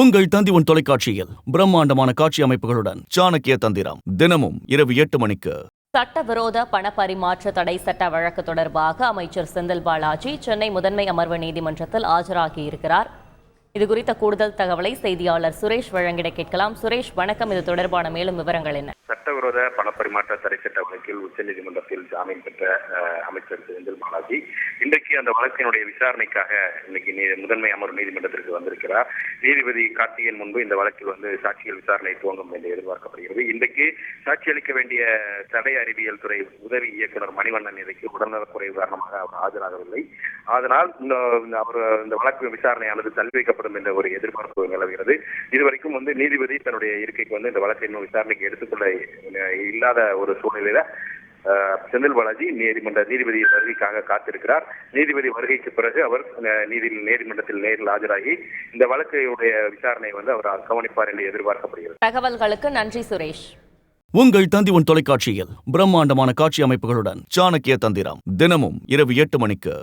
உங்கள் தந்தி உன் தொலைக்காட்சியில் பிரம்மாண்டமான காட்சி அமைப்புகளுடன் சாணக்கிய தந்திரம் தினமும் இரவு எட்டு மணிக்கு. சட்டவிரோத பணப்பரிமாற்ற தடை சட்ட வழக்கு தொடர்பாக அமைச்சர் செந்தில் பாலாஜி சென்னை முதன்மை அமர்வு நீதிமன்றத்தில் ஆஜராகியிருக்கிறார் இது குறித்த கூடுதல் தகவலை செய்தியாளர் சுரேஷ் வழங்கிட கேட்கலாம். சுரேஷ் வணக்கம். இது தொடர்பான மேலும் விவரங்கள் என்ன? சட்டவிரோத பணப்பரிமாற்ற தடை சட்ட வழக்கில் உச்சநீதிமன்றத்தில் ஜாமீன் பெற்ற அமைச்சர் செந்தில் பாலாஜி இன்றைக்கு அந்த வழக்கினுடைய விசாரணைக்காக இன்னைக்கு நீ- முதன்மை அமர்வு நீதிமன்றத்திற்கு வந்திருக்கிறார். நீதிபதி கார்த்திகேயன் முன்பு இந்த வழக்கில் வந்து சாட்சிகள் விசாரணை துவங்கும் என்று எதிர்பார்க்கப்படுகிறது. இன்றைக்கு சாட்சி அளிக்க வேண்டிய தடை அறிவியல் துறை உதவி இயக்குனர் மணிவண்ணன் இன்றைக்கு உடல்நலக்குறைவு காரணமாக அவர் ஆஜராகவில்லை. அதனால் இந்த இந்த அவர் இந்த வழக்கு விசாரணையானது தள்ளி வைக்கப்படும் என்ற ஒரு எதிர்பார்ப்பு நிலவுகிறது. இதுவரைக்கும் வந்து நீதிபதி தன்னுடைய இருக்கைக்கு வந்து இந்த வழக்கை இன்னும் விசாரணைக்கு எடுத்துக்கொள்ள இல்லாத ஒரு சூழ்நிலையில செந்தில் பாலாஜி நீதிமன்ற நீதிபதி வருகைக்காக காத்திருக்கிறார். நீதிபதி வருகைக்கு பிறகு அவர் நீதி நீதிமன்றத்தில் நேரில் ஆஜராகி இந்த வழக்கையுடைய விசாரணை வந்து அவர் கவனிப்பார் என்று எதிர்பார்க்கப்படுகிறது. தகவல்களுக்கு நன்றி சுரேஷ். உங்கள் தந்திவன் தொலைக்காட்சியில் பிரம்மாண்டமான காட்சி அமைப்புகளுடன் சாணக்கிய தந்திரம் தினமும் இரவு எட்டு மணிக்கு